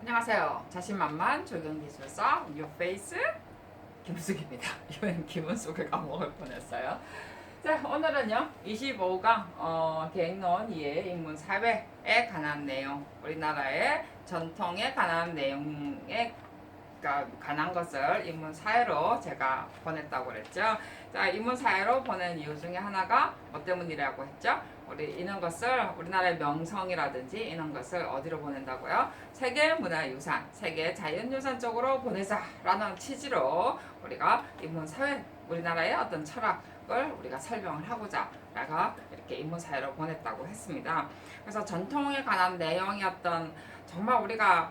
안녕하세요. 자신만만 조경기술사 뉴페이스 김숙입니다. 이번엔 속을 까먹을 뻔했어요. 자 오늘은요 25강 어, 개인론 2의 인문 사회에 관한 내용 우리나라의 전통에 관한 내용에 가- 관한 것을 인문 사회로 제가 보냈다고 그랬죠. 자 인문 사회로 보낸 이유 중에 하나가 뭐 때문이라고 했죠? 우리 이런 것을 우리나라의 명성이라든지 이런 것을 어디로 보낸다고요? 세계 문화유산, 세계 자연유산 쪽으로 보내자라는 취지로 우리가 인문 사회, 우리나라의 어떤 철학을 우리가 설명을 하고자 내가 이렇게 인문 사회로 보냈다고 했습니다. 그래서 전통에 관한 내용이었던 정말 우리가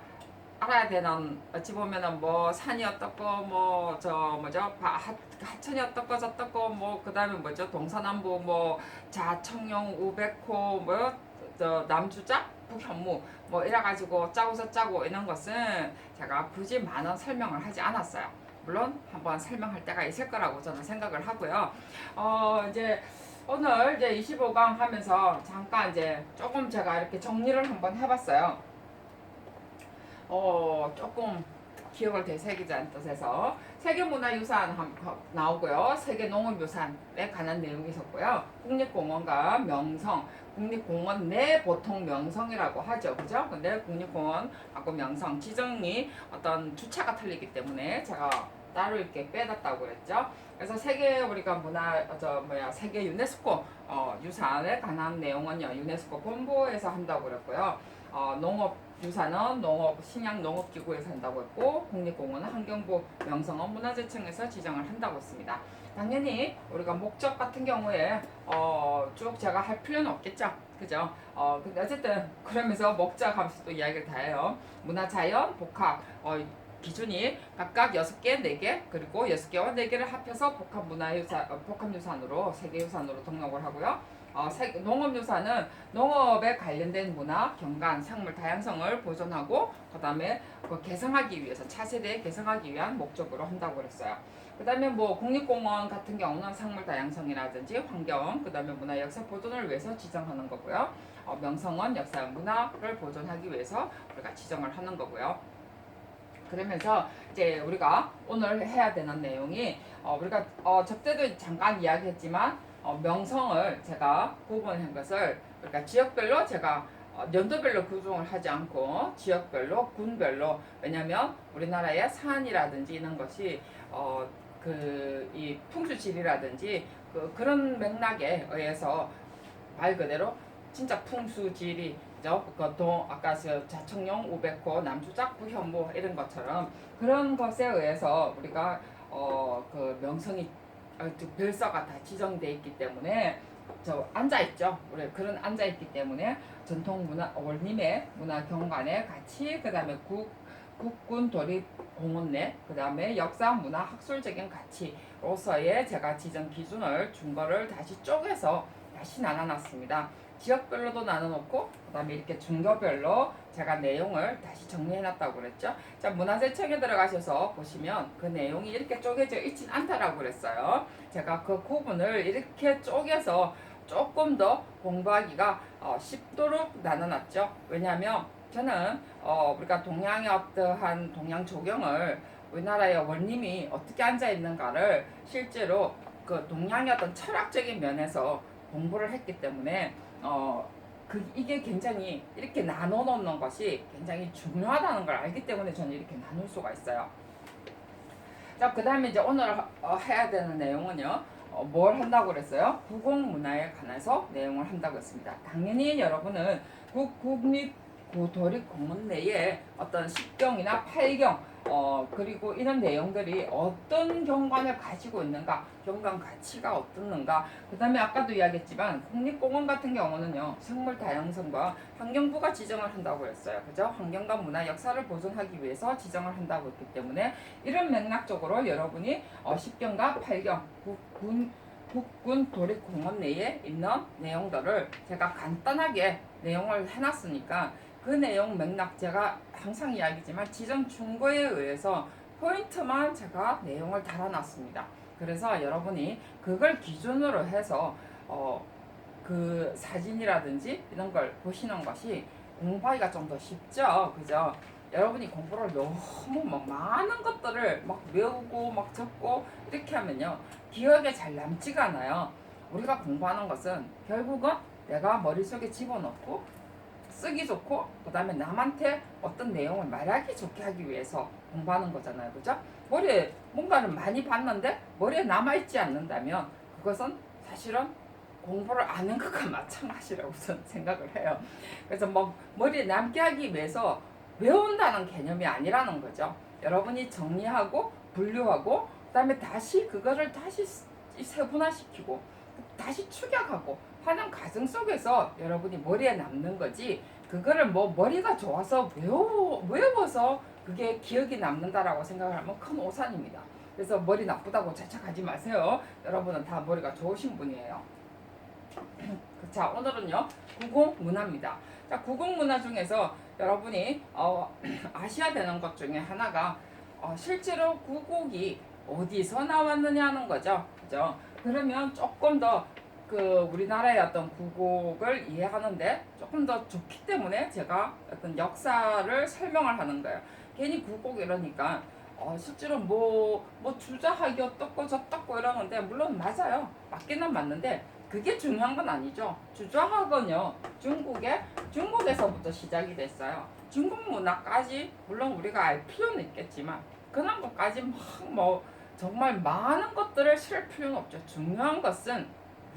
알아야 되는 어찌 보면은 뭐 산이 어떻고 뭐 저 뭐죠 하천이 어떻고 저떻고 뭐 그다음에 뭐죠 동서남북 뭐 자청룡 우백호 뭐저 남주작 북현무 뭐 이래 가지고 짜고 저짜고 이런 것은 제가 굳이 많은 설명을 하지 않았어요. 물론 한번 설명할 때가 있을 거라고 저는 생각을 하고요. 어 이제 오늘 이제 25강 하면서 잠깐 이제 조금 제가 이렇게 정리를 한번 해봤어요. 어 조금 기억을 되새기자는 뜻에서 세계문화유산 한- 거- 나오고요. 세계농업유산에 관한 내용이 있었고요. 국립공원과 명성, 국립공원 내 보통 명성이라고 하죠. 그죠? 근데 국립공원하고 명성 지정이 어떤 주체가 틀리기 때문에 제가 따로 이렇게 빼놨다고 그랬죠. 그래서 세계 우리가 문화 어, 저 뭐야 세계 유네스코 어, 유산에 관한 내용은요 유네스코 본부에서 한다고 그랬고요. 어, 농업 유산은 농업 신양 농업기구에서 한다고 했고 국립공원은 환경부 명성은 문화재청에서 지정을 한다고 했습니다. 당연히 우리가 목적 같은 경우에 어, 쭉 제가 할 필요는 없겠죠. 그죠? 어, 근데 어쨌든 그러면서 하면서 또 이야기를 다 해요. 문화 자연 복합 어, 기준이 각각 6개, 4개, 그리고 6개와 4개를 합해서 복합 문화유산, 어, 복합유산으로 세계유산으로 등록을 하고요. 어, 세- 농업유산은 농업에 관련된 문화, 경관, 생물 다양성을 보존하고 그다음에 그 개성하기 위해서 차세대에 개성하기 위한 목적으로 한다고 그랬어요. 그다음에 뭐 국립공원 같은 경우는 생물 다양성이라든지 환경, 그다음에 문화 역사 보존을 위해서 지정하는 거고요. 어, 명성은 역사 문화를 보존하기 위해서 우리가 지정을 하는 거고요. 그러면서 이제 우리가 오늘 해야 되는 내용이 어, 우리가 어, 접대도 잠깐 이야기했지만 어, 명성을 제가 구분한 것을 그러니까 지역별로 제가 어, 연도별로 구성을 하지 않고 지역별로 군별로 왜냐하면 우리나라의 산이라든지 이런 것이 어, 그 이 풍수지리라든지 그 그런 맥락에 의해서 말 그대로 진짜 풍수지리 죠 그동 아까 저 자청룡 우백호 남주작 부현무 이런 것처럼 그런 것에 의해서 우리가 어 그 명성이 별서가 다 지정돼 있기 때문에 저 앉아 있죠. 우리 그런 앉아 있기 때문에 전통 문화 원림의 문화 경관의 가치 그다음에 국 국군 도립 공원 내 그다음에 역사 문화 학술적인 가치로서의 제가 지정 기준을 준 거를 다시 쪼개서 다시 나눠놨습니다. 지역별로도 나눠놓고 그다음에 이렇게 중도별로 제가 내용을 다시 정리해놨다고 그랬죠. 자 문화재청에 들어가셔서 보시면 그 내용이 이렇게 쪼개져 있진 않다라고 그랬어요. 제가 그 구분을 이렇게 쪼개서 조금 더 공부하기가 어, 쉽도록 나눠놨죠. 왜냐하면 저는 어, 우리가 동양의 어떠한 동양 조경을 우리나라의 원림이 어떻게 앉아 있는가를 실제로 그 동양의 어떤 철학적인 면에서 공부를 했기 때문에 어, 그 이게 굉장히 이렇게 나눠 놓는 것이 굉장히 중요하다는 걸 알기 때문에 저는 이렇게 나눌 수가 있어요. 자, 그 다음에 이제 오늘 어, 해야 되는 내용은요. 어, 뭘 한다고 그랬어요? 구공문화에 관해서 내용을 한다고 했습니다. 당연히 여러분은 국, 국립 고도립 공원 내에 어떤 10경이나 8경 어 그리고 이런 내용들이 어떤 경관을 가지고 있는가 경관 가치가 어떻는가. 그 다음에 아까도 이야기했지만 국립공원 같은 경우는요 생물 다양성과 환경부가 지정을 한다고 했어요. 그죠? 환경과 문화 역사를 보존하기 위해서 지정을 한다고 했기 때문에 이런 맥락적으로 여러분이 어 10경과 8경 국군 국군 도립공원 내에 있는 내용들을 제가 간단하게 내용을 해놨으니까 그 내용 맥락 제가 항상 이야기지만 지정 충고에 의해서 포인트만 제가 내용을 달아놨습니다. 그래서 여러분이 그걸 기준으로 해서 어, 그 사진이라든지 이런 걸 보시는 것이 공부하기가 좀 더 쉽죠. 그죠? 여러분이 공부를 너무 막 많은 것들을 막 외우고 막 적고 이렇게 하면요 기억에 잘 남지가 않아요. 우리가 공부하는 것은 결국은 내가 머릿속에 집어넣고 쓰기 좋고 그 다음에 남한테 어떤 내용을 말하기 좋게 하기 위해서 공부하는 거잖아요. 그죠? 머리에 뭔가를 많이 봤는데 머리에 남아있지 않는다면 그것은 사실은 공부를 아는 것과 마찬가지라고 저는 생각을 해요. 그래서 뭐 머리에 남게 하기 위해서 외운다는 개념이 아니라는 거죠. 여러분이 정리하고 분류하고 그 다음에 다시 그거를 다시 세분화시키고 다시 축약하고 하는 과정 속에서 여러분이 머리에 남는 거지 그거를 뭐 머리가 좋아서 외워, 외워서 그게 기억이 남는다라고 생각을 하면 큰 오산입니다. 그래서 머리 나쁘다고 자책하지 마세요. 여러분은 다 머리가 좋으신 분이에요. 자 오늘은요 구공 문화입니다. 자 구공 문화 중에서 여러분이 어, 아셔야 되는 것 중에 하나가 어, 실제로 구곡이 어디서 나왔느냐는 거죠. 그죠? 그러면 조금 더 그 우리나라의 어떤 구곡을 이해하는데 조금 더 좋기 때문에 제가 어떤 역사를 설명을 하는 거예요. 괜히 구곡 이러니까 어, 실제로 뭐, 뭐 주자하기 어떻고 저떻고 이러는데 물론 맞아요. 맞기는 맞는데 그게 중요한 건 아니죠. 주저학은요 중국의 중국에서부터 시작이 됐어요. 중국 문화까지 물론 우리가 알 필요는 있겠지만 그런 것까지 막 뭐 정말 많은 것들을 실을 필요는 없죠. 중요한 것은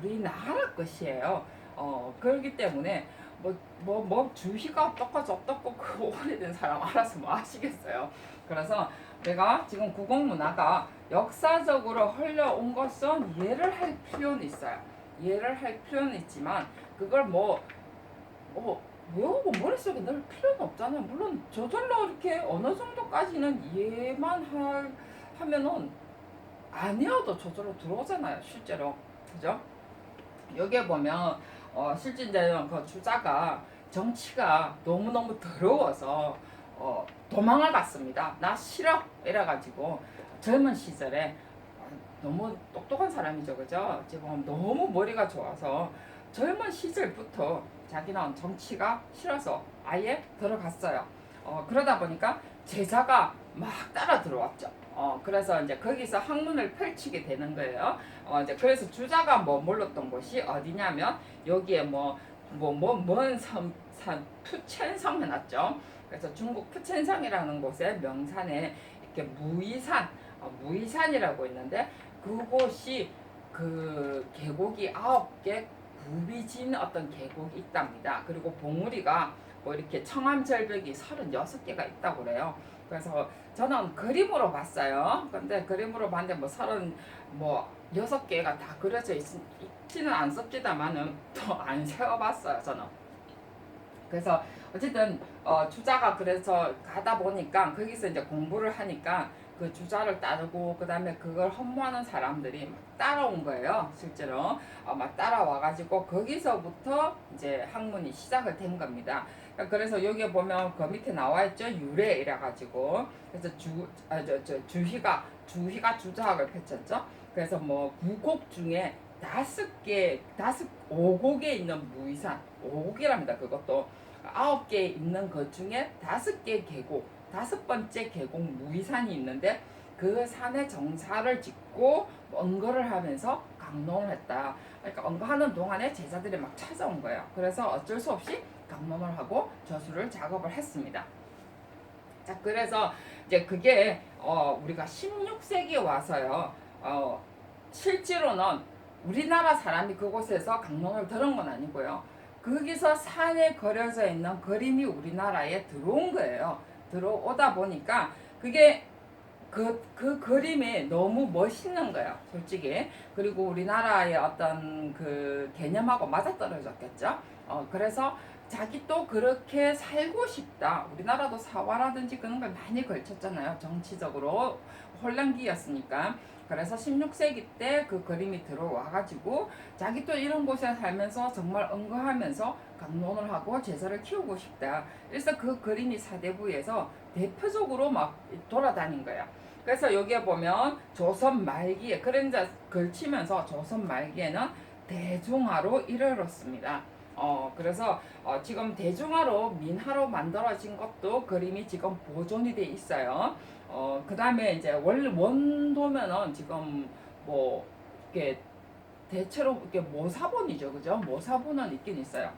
우리나라 것이에요. 어 그렇기 때문에 뭐 뭐 뭐 주희가 어떻고 저떻고 그 오래된 사람 알아서 뭐 하시겠어요. 그래서 내가 지금 구공 문화가 역사적으로 흘러온 것은 이해를 할 필요는 있어요. 이해를 할 필요는 있지만 그걸 뭐, 뭐 외우고 머릿속에 넣을 필요는 없잖아요. 물론 저절로 이렇게 어느 정도까지는 이해만 할, 하면은 아니어도 저절로 들어오잖아요. 실제로. 그죠? 여기에 보면 어, 이제 그 주자가 정치가 너무너무 더러워서 어, 도망을 갔습니다. 나 싫어 이래가지고 젊은 시절에 너무 똑똑한 사람이죠, 그죠? 지금 너무 머리가 좋아서 젊은 시절부터 자기는 정치가 싫어서 아예 들어갔어요. 어, 그러다 보니까 제자가 막 따라 들어왔죠. 어, 그래서 이제 거기서 학문을 펼치게 되는 거예요. 어, 이제 그래서 주자가 뭐 머물렀던 곳이 어디냐면 여기에 뭐 뭐 뭐먼 섬, 산 푸첸성 해놨죠. 그래서 중국 푸첸성이라는 곳에 명산에 이렇게 무이산, 어, 무이산이라고 있는데 그곳이 그 계곡이 아홉 개 굽이진 어떤 계곡이 있답니다. 그리고 봉우리가 뭐 이렇게 청암절벽이 36개가 있다고 그래요. 그래서 저는 그림으로 봤어요. 근데 그림으로 봤는데 뭐 서른 뭐 여섯 개가 다 그려져 있, 있지는 않습니다만은 또 안 세워봤어요. 저는. 그래서 어쨌든 어, 주자가 그래서 가다 보니까 거기서 이제 공부를 하니까 그 주자를 따르고 그 다음에 그걸 허무하는 사람들이 막 따라온 거예요. 실제로 어, 막 따라와 가지고 거기서부터 이제 학문이 시작을 된 겁니다. 그래서 여기 보면 그 밑에 나와 있죠 유래 이래 가지고 그래서 주아저저 주희가 주희가 주자학을 펼쳤죠. 그래서 뭐 구곡 중에 다섯 개 다섯 오곡에 있는 무이산 오곡이랍니다. 그것도 아홉 개 있는 것 중에 다섯 개 계곡 다섯 번째 계곡 무이산이 있는데 그 산에 정사를 짓고 언거를 하면서 강론을 했다. 그러니까 언거하는 동안에 제자들이 막 찾아온 거예요. 그래서 어쩔 수 없이 강론을 하고 저수를 작업을 했습니다. 자, 그래서 이제 그게 어, 우리가 16세기에 와서요. 어, 실제로는 우리나라 사람이 그곳에서 강론을 들은 건 아니고요. 거기서 산에 그려져 있는 그림이 우리나라에 들어온 거예요. 들어오다 보니까 그게 그, 그 그림이 너무 멋있는 거예요, 솔직히. 그리고 우리나라의 어떤 그 개념하고 맞아떨어졌겠죠. 어, 그래서 자기 또 그렇게 살고 싶다. 우리나라도 사화라든지 그런 걸 많이 걸쳤잖아요. 정치적으로 혼란기였으니까. 그래서 16세기 때 그 그림이 들어와가지고 자기 또 이런 곳에 살면서 정말 언거하면서 강론을 하고 제사를 키우고 싶다. 그래서 그 그림이 사대부에서 대표적으로 막 돌아다닌 거야. 그래서 여기에 보면 조선 말기에 그런 자 걸치면서 조선 말기에는 대중화로 이르렀습니다. 어 그래서 어, 지금 대중화로 민화로 만들어진 것도 그림이 지금 보존이 돼 있어요. 어 그 다음에 이제 원래 원도면은 지금 뭐 이렇게 대체로 이렇게 모사본이죠, 그죠? 모사본은 있긴 있어요.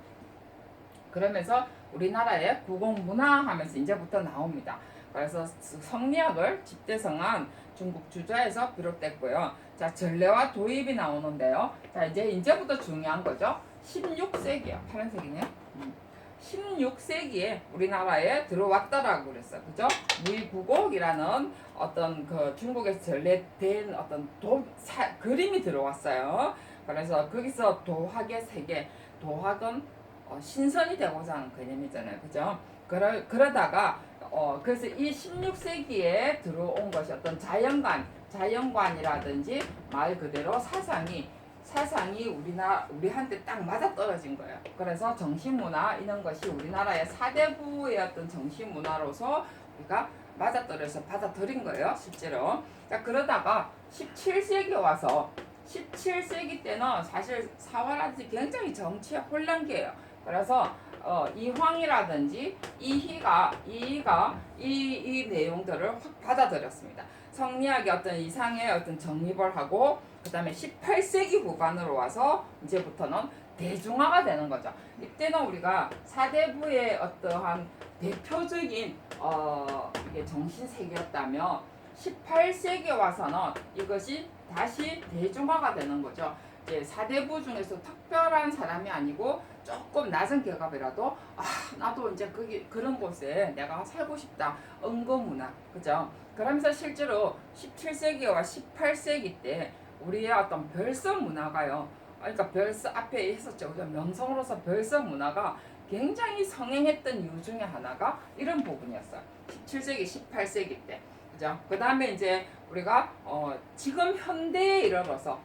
그러면서 우리나라의 구공문화 하면서 이제부터 나옵니다. 그래서 성리학을 집대성한 중국 주저에서 비롯됐고요. 자, 전래와 도입이 나오는데요. 자, 이제 이제부터 중요한 거죠. 16세기요. 파란색이네요. 음. 16세기에 우리나라에 들어왔다라고 그랬어요. 그죠? 무이구곡이라는 어떤 그 중국에서 전래된 어떤 도, 사, 그림이 들어왔어요. 그래서 거기서 도학의 세계, 도학은 어, 신선이 되고자 하는 개념이잖아요. 그죠? 그러, 그러다가 어, 그래서 이 16세기에 들어온 것이 어떤 자연관, 자연관이라든지 말 그대로 사상이 사상이 우리나 우리한테 딱 맞아 떨어진 거예요. 그래서 정신문화 이런 것이 우리나라의 사대부의 어떤 정신문화로서 우리가 맞아 떨어져서 받아들인 거예요, 실제로. 자 그러다가 17세기 와서 17세기 때는 사실 사화라든지 굉장히 정치의 혼란기예요. 그래서 어, 이황이라든지 이희가 이희가 이, 이 내용들을 확 받아들였습니다. 성리학의 어떤 이상의 어떤 정립을 하고 그다음에 18세기 후반으로 와서 이제부터는 대중화가 되는 거죠. 이때는 우리가 사대부의 어떠한 대표적인 어, 이게 정신 세계였다면 18세기에 와서는 이것이 다시 대중화가 되는 거죠. 이제 사대부 중에서 특별한 사람이 아니고 조금 낮은 계급이라도 아 나도 이제 거기 그런 곳에 내가 살고 싶다. 은거문화. 그죠? 그러면서 실제로 17세기와 18세기 때 우리의 어떤 별성 문화가요. 그러니까 별성 앞에 했었죠. 그죠? 명성으로서 별성 문화가 굉장히 성행했던 이유 중에 하나가 이런 부분이었어요. 17세기 18세기 때. 그죠? 그 다음에 이제 우리가 어 지금 현대에 이르러서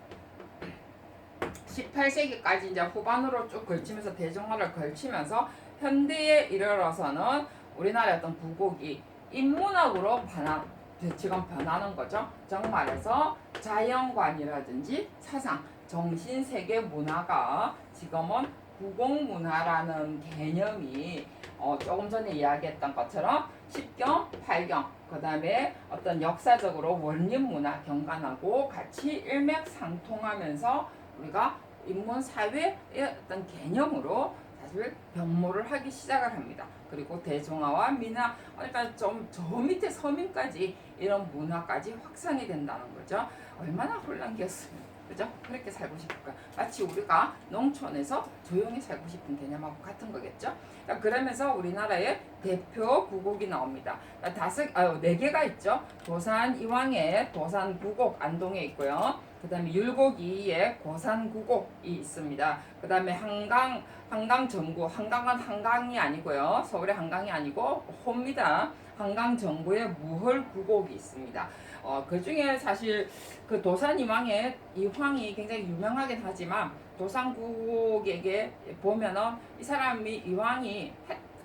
18세기까지 이제 후반으로 쭉 걸치면서 대중화를 걸치면서 현대에 이르러서는 우리나라의 어떤 부곡이 인문학으로 변화, 지금 변하는 거죠. 정말에서 자연관이라든지 사상, 정신, 세계 문화가 지금은 구공문화라는 개념이 어, 조금 전에 이야기했던 것처럼 10경, 8경, 그 다음에 어떤 역사적으로 원림문화 경관하고 같이 일맥상통하면서 우리가 인문 사회의 어떤 개념으로 사실 변모를 하기 시작을 합니다. 그리고 대중화와 민화, 그러니까 좀 저 밑에 서민까지 이런 문화까지 확산이 된다는 거죠. 얼마나 혼란기였으면. 그죠? 그렇게 살고 싶을까? 마치 우리가 농촌에서 조용히 살고 싶은 개념하고 같은 거겠죠? 자, 그러면서 우리나라의 대표 구곡이 나옵니다. 자, 다섯, 아유, 네 개가 있죠. 도산 이왕에 도산 구곡 안동에 있고요. 그 다음에 율곡 이에 고산 구곡이 있습니다. 그 다음에 한강, 한강 정구, 한강은 한강이 아니고요. 서울의 한강이 아니고 호입니다. 한강 정구에 무헐 구곡이 있습니다. 어, 그 중에 사실 그 도산 이왕의 이황이 굉장히 유명하긴 하지만 도산국에게 보면은 이 사람이 이황이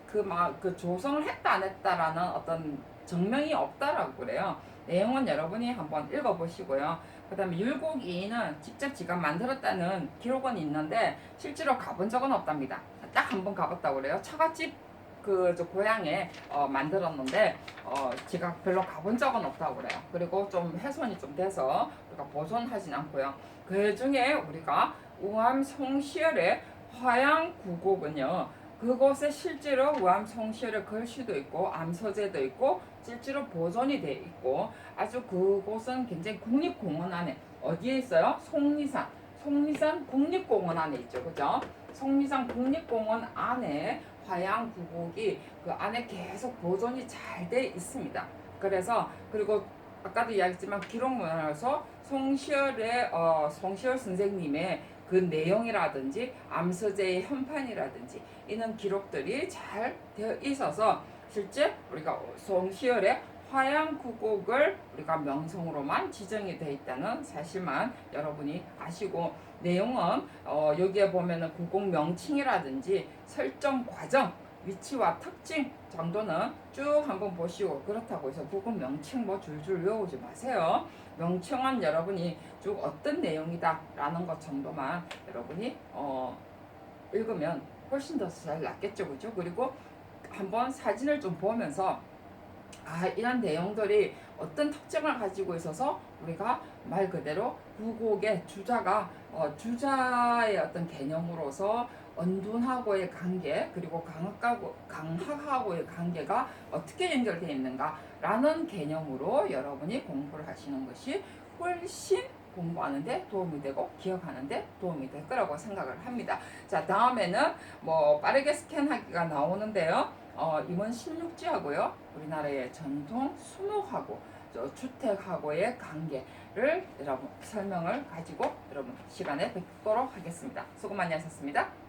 그막 그 조성을 했다 안 했다라는 어떤 정명이 없다라고 그래요. 내용은 여러분이 한번 읽어보시고요. 그 다음에 율곡이는 직접 지가 만들었다는 기록은 있는데 실제로 가본 적은 없답니다. 딱 한 번 가봤다고 그래요. 처갓집 그 저 고향에 어, 만들었는데 어, 제가 별로 가본 적은 없다고 그래요. 그리고 좀 훼손이 좀 돼서 우리가 보존하진 않고요. 그 중에 우리가 우암 송시열의 화양 구곡은요. 그곳에 실제로 우암 송시열의 글씨도 있고 암서재도 있고 실제로 보존이 돼 있고 아주 그곳은 굉장히 국립공원 안에 어디에 있어요? 속리산 속리산 국립공원 안에 있죠, 그죠? 속리산 국립공원 안에 화양 구곡이 그 안에 계속 보존이 잘 돼 있습니다. 그래서 그리고 아까도 이야기했지만 기록문화에서 송시열의 어, 송시열 선생님의 그 내용이라든지 암서제의 현판이라든지 이런 기록들이 잘 되어 있어서 실제 우리가 송시열의 화양 구곡을 우리가 명성으로만 지정이 되어 있다는 사실만 여러분이 아시고 내용은 어, 여기에 보면은 구곡 명칭이라든지 설정 과정 위치와 특징 정도는 쭉 한번 보시고 그렇다고 해서 구곡 명칭 뭐 줄줄 외우지 마세요. 명칭은 여러분이 쭉 어떤 내용이다 라는 것 정도만 여러분이 어, 읽으면 훨씬 더 잘 낫겠죠, 그죠? 그리고 한번 사진을 좀 보면서 아 이런 내용들이 어떤 특징을 가지고 있어서 우리가 말 그대로 부곡의 주자가 어, 주자의 어떤 개념으로서 언둔하고의 관계 그리고 강학하고 강학하고의 관계가 어떻게 연결되어 있는가라는 개념으로 여러분이 공부를 하시는 것이 훨씬 공부하는데 도움이 되고 기억하는데 도움이 될 거라고 생각을 합니다. 자 다음에는 뭐 빠르게 스캔하기가 나오는데요. 어, 임원 16지하고요. 우리나라의 전통 수목하고 저 주택하고의 관계를 여러분 설명을 가지고 여러분 시간에 뵙도록 하겠습니다. 수고 많이 하셨습니다.